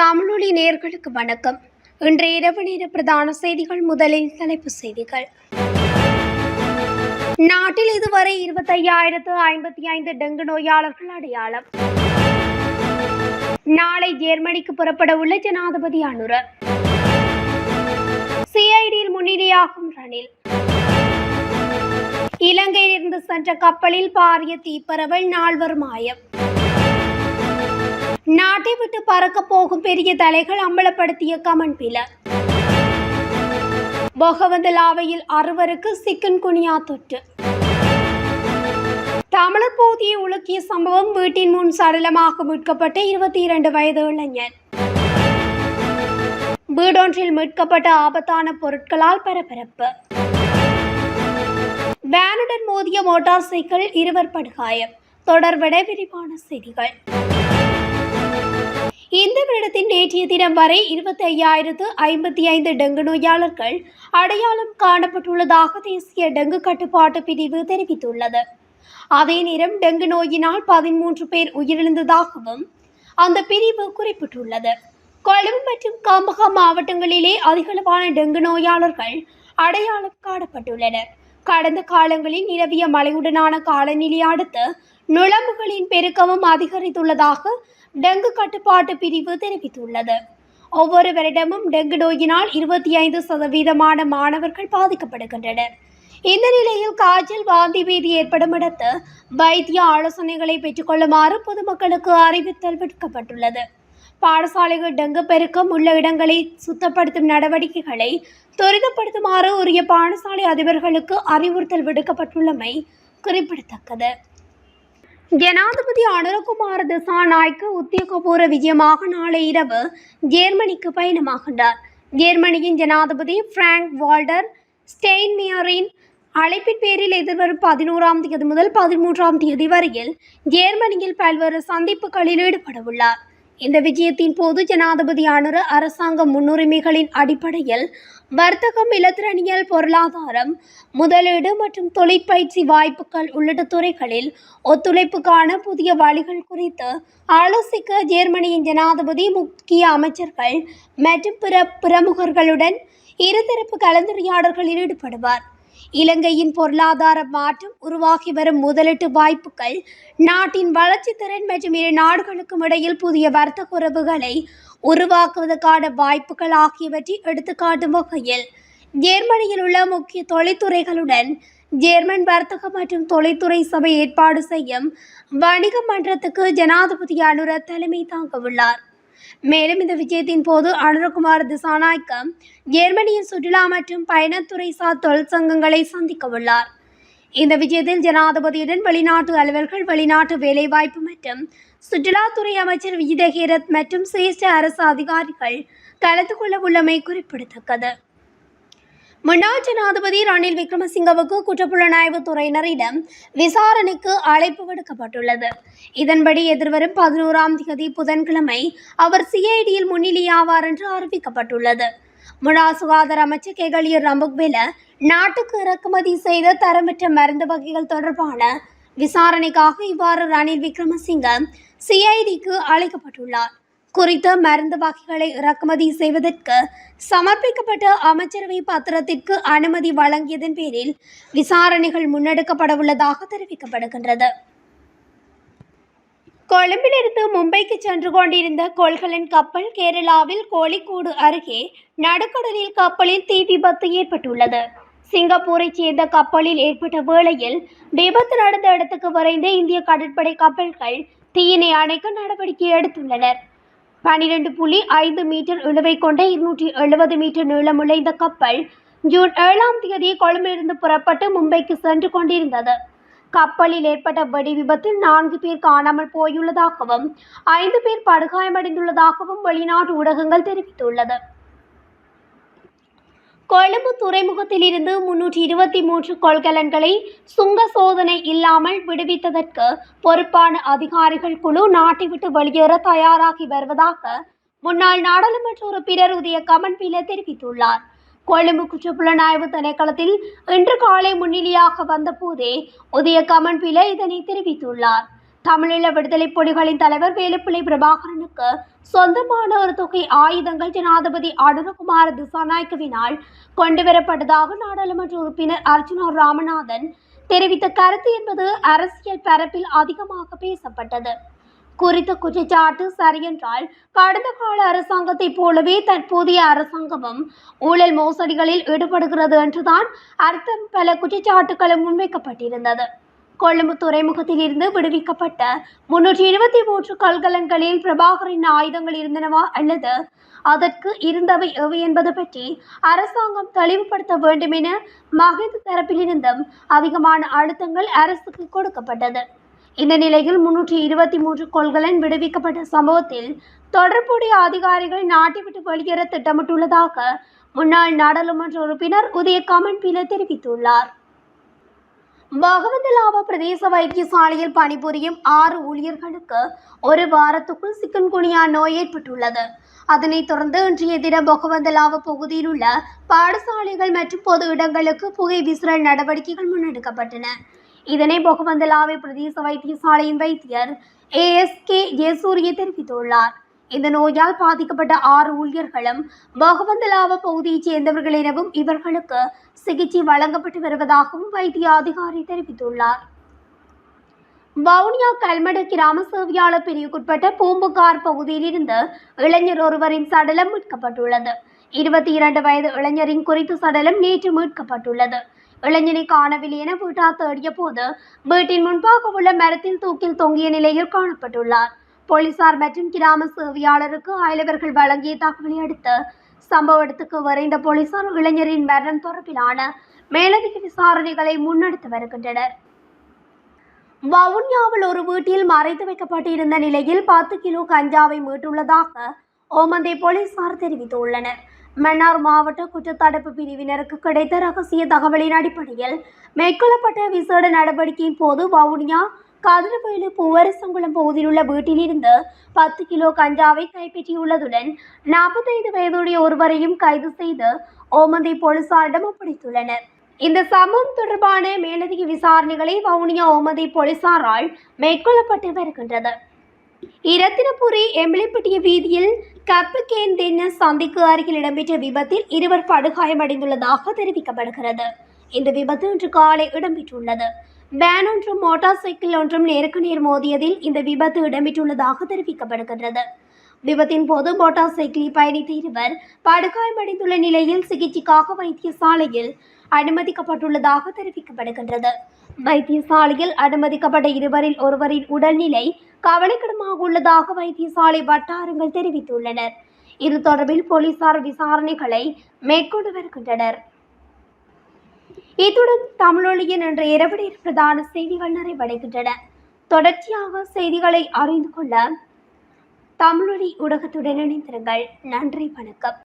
தமிழொலி நேர்களுக்கு வணக்கம். இன்றைய இரவு நேர பிரதான செய்திகள் முதலில் தலைப்புச் செய்திகள். நாட்டில் இதுவரை இருபத்தையாயிரத்து ஐம்பத்தி ஐந்து டெங்கு நோயாளர்கள் அடையாளம். நாளை ஜெர்மனிக்கு புறப்பட உள்ள ஜனாதிபதி அனுர. சிஐடியில் முன்னிலையாகும் ரணில். இலங்கையிலிருந்து சென்ற கப்பலில் பாரிய தீப்பரவல் நால்வர் மாயம். நாட்டை விட்டு பறக்க போகும் பெரிய தலைகள் அம்பலப்படுத்திய கமன் பில பொகவந்தலாவையில் அறுவருக்கு சிக்கன் குனியா தொற்று. தமிழர் போதியை உலுக்கிய சம்பவம் வீட்டின் முன் சடலமாக மீட்கப்பட்ட இருபத்தி இரண்டு வயது இளைஞர் வீடொன்றில் மீட்கப்பட்ட ஆபத்தான பொருட்களால் பரபரப்பு. வேனுடன் மோதிய மோட்டார் சைக்கிள் இருவர் படுகாயம். தொடர்பட விரிவான செய்திகள். இந்த வருடத்தின் நேற்றைய தினம் வரை இருபத்தி ஐயாயிரத்து ஐம்பத்தி ஐந்து டெங்கு நோயாளர்கள் அடையாளம் காணப்பட்டுள்ளதாக தேசிய டெங்கு கட்டுப்பாட்டு பிரிவு தெரிவித்துள்ளது. அதே நேரம் டெங்கு நோயினால் பதிமூன்று பேர் உயிரிழந்ததாகவும் அந்த பிரிவு குறிப்பிட்டுள்ளது. கொழும்பு மற்றும் காம்பகா மாவட்டங்களிலே அதிகளவான டெங்கு நோயாளர்கள் அடையாளம் காணப்பட்டுள்ளனர். கடந்த காலங்களில் நிலவிய மழையுடனான காலநிலை அடுத்து நுழம்புகளின் பெருக்கமும் அதிகரித்துள்ளதாக டெங்கு கட்டுப்பாட்டு பிரிவு தெரிவித்துள்ளது. ஒவ்வொரு வருடமும் டெங்கு நோயினால் இருபத்தி ஐந்து சதவீதமான மாணவர்கள் பாதிக்கப்படுகின்றனர். இந்த நிலையில் காய்ச்சல் வாந்தி பீதி ஏற்படும் இடத்து வைத்திய ஆலோசனைகளை பெற்றுக்கொள்ளுமாறு பொதுமக்களுக்கு அறிவித்தல் விடுக்கப்பட்டுள்ளது. பாடசாலைகள் டெங்கு பெருக்கம் உள்ள இடங்களை சுத்தப்படுத்தும் நடவடிக்கைகளை துரிதப்படுத்துமாறு உரிய பாடசாலை அதிபர்களுக்கு அறிவுறுத்தல் விடுக்கப்பட்டுள்ளமை குறிப்பிடத்தக்கது. ஜனாதிபதி அனுரகுமார் திசாநாய்க்கு உத்தியோகபூர்வ விஜயமாக நாளை இரவு ஜெர்மனிக்கு பயணமாகின்றார். ஜெர்மனியின் ஜனாதிபதி பிராங்க் வால்டர் ஸ்டெயின்மியரின் அழைப்பின் பேரில் எதிர்வரும் பதினோராம் தேதி முதல் பதிமூன்றாம் தேதி வரையில் ஜெர்மனியில் பல்வேறு சந்திப்புகளில் ஈடுபட உள்ளார் இந்த விஜயத்தின் போது ஜனாதிபதி அனுர அரசாங்க முன்னுரிமைகளின் அடிப்படையில் வர்த்தகம் இலத்திரனியல் பொருளாதாரம் முதலீடு மற்றும் தொழிற்பயிற்சி வாய்ப்புகள் உள்ளிட்ட துறைகளில் ஒத்துழைப்புக்கான புதிய வழிகள் குறித்து ஆலோசிக்க ஜெர்மனியின் ஜனாதிபதி முக்கிய அமைச்சர்கள் மற்றும் பிற பிரமுகர்களுடன் இருதரப்பு கலந்துரையாடல்களில் ஈடுபடுவார். இலங்கையின் பொருளாதார மாற்றம் உருவாகி வரும் முதலீட்டு வாய்ப்புகள் நாட்டின் வளர்ச்சி திறன் மற்றும் இரு நாடுகளுக்கும் இடையில் புதிய வர்த்தக உறவுகளை உருவாக்குவதற்கான வாய்ப்புகள் ஆகியவற்றை எடுத்துக்காட்டும் வகையில் ஜெர்மனியில் உள்ள முக்கிய தொழில்துறைகளுடன் ஜெர்மன் வர்த்தக மற்றும் தொழில்துறை சபை ஏற்பாடு செய்யும் வணிக மன்றத்துக்கு ஜனாதிபதி அனுர தலைமை தாங்க உள்ளார் மேலும் இந்த விஜயத்தின் போது அனுரகுமார் திசாநாய்க்கு ஜெர்மனியின் சுற்றுலா மற்றும் பயணத்துறை சார் தொழிற்சங்கங்களை சந்திக்க உள்ளார். இந்த விஜயத்தில் ஜனாதிபதியுடன் வெளிநாட்டு அலுவல்கள் வெளிநாட்டு வேலைவாய்ப்பு மற்றும் சுற்றுலாத்துறை அமைச்சர் விஜயஹீரத் மற்றும் சிரேஷ்ட அரசு அதிகாரிகள் கலந்து கொள்ள உள்ளமை குறிப்பிடத்தக்கது. முன்னாள் ஜனாதிபதி ரணில் விக்ரமசிங்கவுக்கு குற்றப்புலனாய்வு துறையினரிடம் விசாரணைக்கு அழைப்பு விடுக்கப்பட்டுள்ளது. இதன்படி எதிர்வரும் பதினோராம் தேதி புதன்கிழமை அவர் சிஐடியில் முன்னிலையாவார் என்று அறிவிக்கப்பட்டுள்ளது. முன்னாள் சுகாதார அமைச்சர் கெகலியர் ரம்புக்பெல நாட்டுக்கு இறக்குமதி செய்த தரமற்ற மருந்து வகைகள் தொடர்பான விசாரணைக்காக இவ்வாறு ரணில் விக்ரமசிங்க சிஐடிக்கு அழைக்கப்பட்டுள்ளார். குறித்த மருந்து வகைகளை இறக்குமதி செய்வதற்கு சமர்ப்பிக்கப்பட்ட அமைச்சரவை பத்திரத்திற்கு அனுமதி வழங்கியதன் பேரில் விசாரணைகள் முன்னெடுக்கப்பட உள்ளதாக தெரிவிக்கப்படுகின்றது. கொழும்பிலிருந்து மும்பைக்கு சென்று கொண்டிருந்த கொள்கலன் கப்பல் கேரளாவில் கோழிக்கோடு அருகே நடுக்கடலில் கப்பலில் தீ விபத்து ஏற்பட்டுள்ளது. சிங்கப்பூரைச் சேர்ந்த கப்பலில் ஏற்பட்ட வேளையில் விபத்து நடந்த இடத்துக்கு விரைந்த இந்திய கடற்படை கப்பல்கள் தீயினை அணைக்க நடவடிக்கை எடுத்துள்ளனர். பனிரெண்டு புள்ளி ஐந்து மீட்டர் இழுவை கொண்ட இருநூற்றி எழுபது மீட்டர் நீளமுள்ள இந்த கப்பல் ஜூன் ஏழாம் தேதி கொழும்பிலிருந்து புறப்பட்டு மும்பைக்கு சென்று கொண்டிருந்தது. கப்பலில் ஏற்பட்ட வெடி விபத்தில் நான்கு பேர் காணாமல் போயுள்ளதாகவும் ஐந்து பேர் படுகாயமடைந்துள்ளதாகவும் வெளிநாட்டு ஊடகங்கள் தெரிவித்துள்ளது. கொழும்பு துறைமுகத்தில் இருந்து முன்னூற்றி இருபத்தி மூன்று கொள்கலன்களை சுங்க சோதனை இல்லாமல் விடுவித்ததற்கு பொறுப்பான அதிகாரிகள் குழு நாட்டை விட்டு வெளியேற தயாராகி வருவதாக முன்னாள் நாடாளுமன்ற உறுப்பினர் உதய கமன்பில தெரிவித்துள்ளார். கொழும்பு குற்றப்புலனாய்வு திணைக்களத்தில் இன்று காலை முன்னிலையாக வந்தபோதே உதய கமன்பில இதனை தெரிவித்துள்ளார். தமிழீழ விடுதலை புலிகளின் தலைவர் வேலுப்பிள்ளை பிரபாகரனுக்கு சொந்தமான ஒரு தொகை ஆயுதங்கள் ஜனாதிபதி அனுரகுமார திசாநாயக்கவினால் கொண்டுவரப்பட்டதாக நாடாளுமன்ற உறுப்பினர் அர்ஜுனா ராமநாதன் தெரிவித்த கருத்து என்பது அரசியல் பரப்பில் அதிகமாக பேசப்பட்டது. குறித்த குற்றச்சாட்டு சரியென்றால் கடந்த கால அரசாங்கத்தைப் போலவே தற்போதைய அரசாங்கமும் ஊழல் மோசடிகளில் ஈடுபடுகிறது என்றுதான் அர்த்தம். பல குற்றச்சாட்டுகளும் முன்வைக்கப்பட்டிருந்தது. கொழும்பு துறைமுகத்தில் இருந்து விடுவிக்கப்பட்ட முன்னூற்றி இருபத்தி மூன்று கல்கலன்களில் பிரபாகரின் ஆயுதங்கள் இருந்தனவா அல்லது அதற்கு இருந்தவை எவை என்பது பற்றி அரசாங்கம் தெளிவுபடுத்த வேண்டும் என மகிந்த தரப்பிலிருந்தும் அதிகமான அழுத்தங்கள் அரசுக்கு கொடுக்கப்பட்டது. இந்த நிலையில் முன்னூற்றி இருபத்தி மூன்று கொள்கலன் விடுவிக்கப்பட்ட சம்பவத்தில் தொடர்புடைய அதிகாரிகள் நாட்டை விட்டு வெளியேற திட்டமிட்டுள்ளதாக முன்னாள் நாடாளுமன்ற உறுப்பினர் உதய கமன் பில தெரிவித்துள்ளார். பகவந்தலாப பிரதேச வைத்தியசாலையில் பணிபுரியும் ஆறு ஊழியர்களுக்கு ஒரு வாரத்துக்குள் சிக்கன்குனியா நோய் ஏற்பட்டுள்ளது. அதனைத் தொடர்ந்து இன்றைய தினம் பகவந்தலாவ பகுதியில் உள்ள பாடசாலைகள் மற்றும் பொது இடங்களுக்கு புகை விசிறல் நடவடிக்கைகள் முன்னெடுக்கப்பட்டன. இதனை பொகவந்தலாவை பிரதேச வைத்தியசாலையின் வைத்தியர் ஏஎஸ்கே ஜெயசூரிய தெரிவித்துள்ளார். இந்த நோயால் பாதிக்கப்பட்ட ஆறு ஊழியர்களும் பகவந்தலாவ பகுதியைச் சேர்ந்தவர்கள் எனவும் இவர்களுக்கு சிகிச்சை வழங்கப்பட்டு வருவதாகவும் வைத்திய அதிகாரி தெரிவித்துள்ளார். வவுனியா கல்மட கிராம சேவையாளர் பிரிவுக்குட்பட்ட பூம்புகார் பகுதியில் இருந்து இளைஞர் ஒருவரின் சடலம் மீட்கப்பட்டுள்ளது. இருபத்தி இரண்டு வயது இளைஞரின் குறித்த சடலம் நேற்று மீட்கப்பட்டுள்ளது. இளைஞனை காணவில்லை என வீட்டார் தேடிய போது வீட்டின் முன்பாக உள்ள மரத்தில் தூக்கில் தொங்கிய நிலையில் காணப்பட்டுள்ளார். போலீசார் மற்றும் கிராம சேவையாளருக்கு அயலவர்கள் வழங்கிய தகவலை அடுத்து சம்பவ இடத்துக்கு விரைந்த போலீசார் இளைஞரின் மரணம் தொடர்பிலான மேலதிக விசாரணைகளை முன்னெடுத்து வருகின்றனர். வவுனியாவில் ஒரு வீட்டில் மறைத்து வைக்கப்பட்டிருந்த நிலையில் பத்து கிலோ கஞ்சாவை மீட்டுள்ளதாக ஓமந்தை போலீசார் தெரிவித்துள்ளனர். மன்னார் மாவட்ட குற்றத்தடுப்பு பிரிவினருக்கு கிடைத்த ரகசிய தகவலின் அடிப்படையில் மேற்கொள்ளப்பட்ட விசேட நடவடிக்கையின் போது வவுனியா கதிரவேலு பூவரசங்குளம் பகுதியில் உள்ள வீட்டிலிருந்து பத்து கிலோ கஞ்சாவை கைப்பற்றியுள்ளதுடன் நாற்பத்தைந்து வயதுடைய ஒருவரையும் கைது செய்து ஓமந்தை போலீசாரிடம் ஒப்படைத்துள்ளனர் இந்த சம்பவம் தொடர்பான மேலதிக விசாரணைகளை வவுனியா ஓமந்தை போலீசாரால் மேற்கொள்ளப்பட்டு வருகின்றது இரத்தினபுரி எம்பிளிப்பட்டிய வீதியில் கப்புகேன் தென்ன சந்திக்கு அருகில் இடம்பெற்ற விபத்தில் இருவர் படுகாயமடைந்துள்ளதாக தெரிவிக்கப்படுகிறது இந்த விபத்து இன்று காலை இடம்பெற்றுள்ளது வேன் ஒன்றும் மோட்டார் சைக்கிள் ஒன்றும் நேருக்கு நேர் மோதியதில் இந்த விபத்து இடம்பெற்றுள்ளதாக தெரிவிக்கப்படுகின்றது. விபத்தின் போது மோட்டார் சைக்கிளில் பயணித்த இருவர் படுகாயமடைந்துள்ள நிலையில் சிகிச்சைக்காக வைத்தியசாலையில் அனுமதிக்கப்பட்டுள்ளதாக தெரிவிக்கப்படுகின்றது. வைத்தியசாலையில் அனுமதிக்கப்பட்ட இருவரில் ஒருவரின் உடல்நிலை கவலைக்கிடமாக உள்ளதாக வைத்தியசாலை வட்டாரங்கள் தெரிவித்துள்ளனர். இது தொடர்பில் போலீசார் விசாரணைகளை மேற்கொண்டு வருகின்றனர். இத்துடன் தமிழொலியின் என்ற இரவு பிரதான செய்திகள் நிறைவடைகின்றன. தொடர்ச்சியாக செய்திகளை அறிந்து கொள்ள தமிழொலி ஊடகத்துடன் இணைந்திருங்கள். நன்றி வணக்கம்.